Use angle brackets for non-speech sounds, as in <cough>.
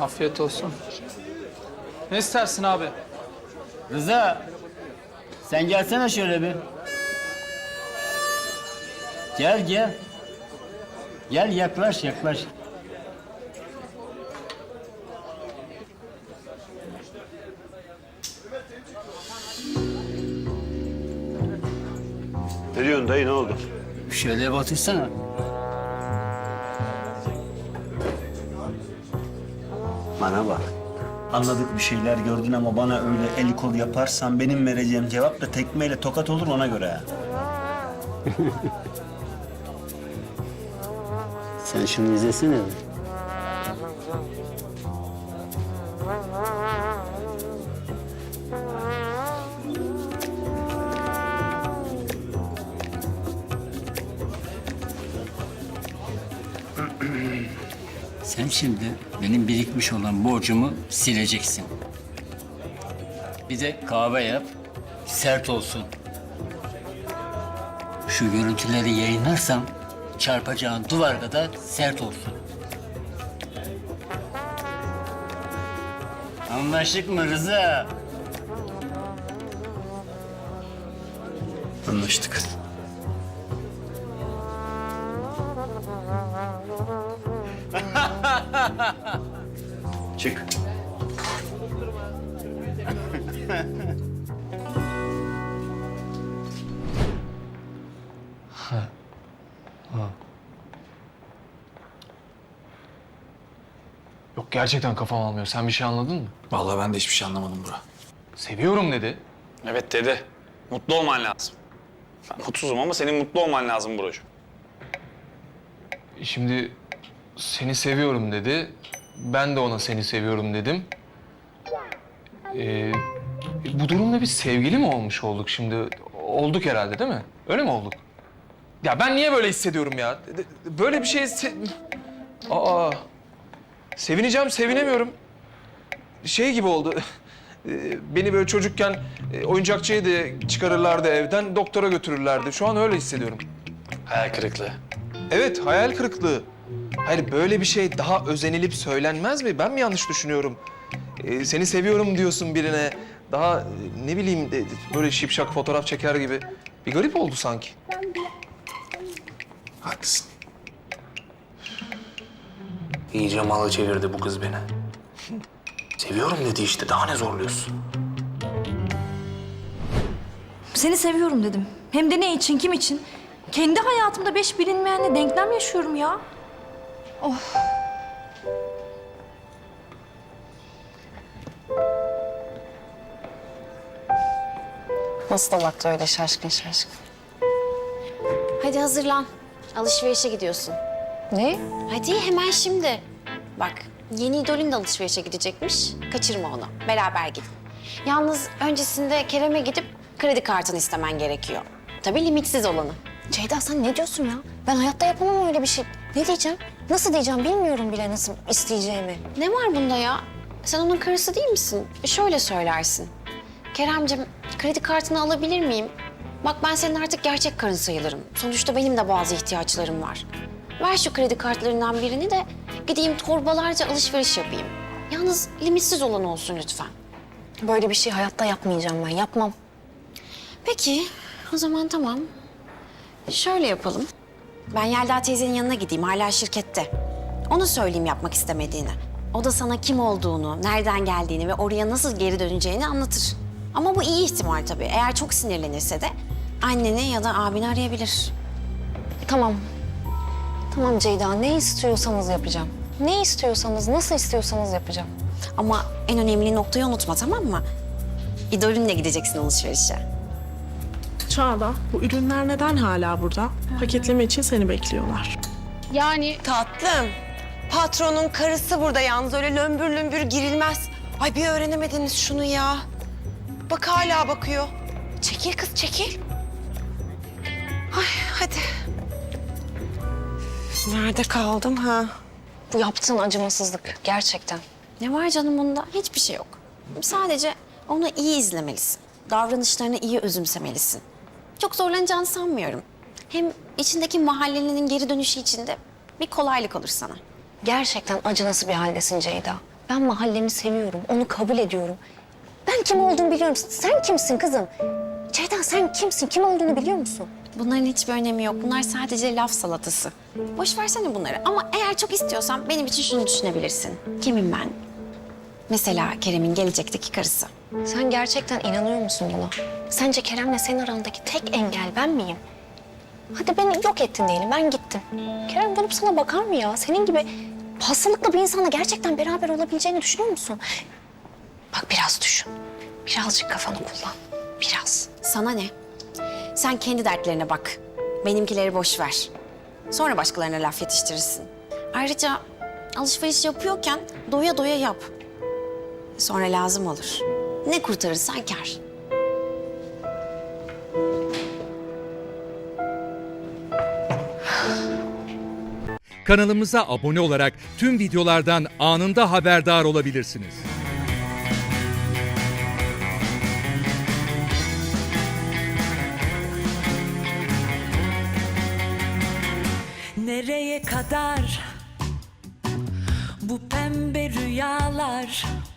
Afiyet olsun. Ne istersin abi? Rıza, sen gelsene şöyle bir. Gel gel. Gel yaklaş yaklaş. Ne diyorsun dayı ne oldu? Şöyle bir Bana bak. Anladık bir şeyler gördün ama bana öyle el kol yaparsan benim vereceğim cevap da tekmeyle tokat olur ona göre. <laughs> Sen şunu izlesene. bir. <clears throat> Sen şimdi benim birikmiş olan borcumu sileceksin. Bir de kahve yap, sert olsun. Şu görüntüleri yayınlarsam çarpacağın duvar kadar sert olsun. Anlaştık mı Rıza? Anlaştık. <laughs> Çık. Yok gerçekten kafam almıyor. Sen bir şey anladın mı? Vallahi ben de hiçbir şey anlamadım bura. Seviyorum dedi. Evet dedi. Mutlu olman lazım. Ben mutsuzum ama senin mutlu olman lazım Buracığım. Şimdi seni seviyorum dedi. Ben de ona seni seviyorum dedim. Ee, bu durumda bir sevgili mi olmuş olduk şimdi? Olduk herhalde değil mi? Öyle mi olduk? Ya ben niye böyle hissediyorum ya? Böyle bir şey... Se- Aa, sevineceğim, sevinemiyorum. Şey gibi oldu. <laughs> Ee, Beni böyle çocukken e, oyuncakçıya da çıkarırlardı evden, doktora götürürlerdi. Şu an öyle hissediyorum. Hayal kırıklığı. Evet, hayal kırıklığı. Hayır, böyle bir şey daha özenilip söylenmez mi? Ben mi yanlış düşünüyorum? Ee, seni seviyorum diyorsun birine. Daha e, ne bileyim böyle şipşak fotoğraf çeker gibi. Bir garip oldu sanki. Haklısın. İyice mala çevirdi bu kız beni. Seviyorum dedi işte. Daha ne zorluyorsun? Seni seviyorum dedim. Hem de ne için, kim için? Kendi hayatımda beş bilinmeyenle denklem yaşıyorum ya. Nasıl da baktı öyle şaşkın şaşkın. Hadi hazırlan. Alışverişe gidiyorsun. Ne? Hadi hemen şimdi. Bak yeni idolün de alışverişe gidecekmiş. Kaçırma onu. Beraber gidin. Yalnız öncesinde Kerem'e gidip kredi kartını istemen gerekiyor. Tabii limitsiz olanı. Ceyda sen ne diyorsun ya? Ben hayatta yapamam öyle bir şey. Ne diyeceğim? Nasıl diyeceğim bilmiyorum bile nasıl isteyeceğimi. Ne var bunda ya? Sen onun karısı değil misin? Şöyle söylersin. Keremcim kredi kartını alabilir miyim? Bak ben senin artık gerçek karın sayılırım. Sonuçta benim de bazı ihtiyaçlarım var. Ver şu kredi kartlarından birini de gideyim torbalarca alışveriş yapayım. Yalnız limitsiz olan olsun lütfen. Böyle bir şey hayatta yapmayacağım ben. Yapmam. Peki o zaman tamam. Şöyle yapalım. Ben Yelda teyzenin yanına gideyim hala şirkette. Onu söyleyeyim yapmak istemediğini. O da sana kim olduğunu, nereden geldiğini ve oraya nasıl geri döneceğini anlatır. Ama bu iyi ihtimal tabii. Eğer çok sinirlenirse de anneni ya da abini arayabilir. Tamam. Tamam Ceyda ne istiyorsanız yapacağım. Ne istiyorsanız, nasıl istiyorsanız yapacağım. Ama en önemli noktayı unutma tamam mı? İdolünle gideceksin alışverişe. Çağla, bu ürünler neden hala burada? Paketleme için seni bekliyorlar. Tatlım. Patronun karısı burada yalnız öyle lömbür lömbür girilmez. Ay bir öğrenemediniz şunu ya. Bak hala bakıyor. Çekil kız çekil. Ay hadi. Nerede kaldım ha? Bu yaptığın acımasızlık gerçekten. Ne var canım bunda? Hiçbir şey yok. Sadece onu iyi izlemelisin. Davranışlarını iyi özümsemelisin. Çok zorlanacağını sanmıyorum. Hem içindeki mahallenin geri dönüşü için de bir kolaylık olur sana. Gerçekten acınası bir haldesin Ceyda. Ben mahallemi seviyorum, onu kabul ediyorum. Ben kim olduğumu biliyorum. Sen kimsin kızım? Ceyda sen kimsin? Kim olduğunu biliyor musun? Bunların hiçbir önemi yok. Bunlar sadece laf salatası. Boş versene bunları. Ama eğer çok istiyorsan benim için şunu düşünebilirsin. Kimim ben? Mesela Kerem'in gelecekteki karısı. Sen gerçekten inanıyor musun buna? Sence Kerem'le senin arandaki tek engel ben miyim? Hadi beni yok ettin diyelim, ben gittim. Kerem dönüp sana bakar mı ya? Senin gibi hastalıklı bir insanla gerçekten beraber olabileceğini düşünüyor musun? Bak biraz düşün. Birazcık kafanı kullan. Biraz. Sana ne? Sen kendi dertlerine bak. Benimkileri boş ver. Sonra başkalarına laf yetiştirirsin. Ayrıca alışveriş yapıyorken doya doya yap. Sonra lazım olur. Ne kurtarırsan kar. Kanalımıza abone olarak tüm videolardan anında haberdar olabilirsiniz. Nereye kadar bu pembe rüyalar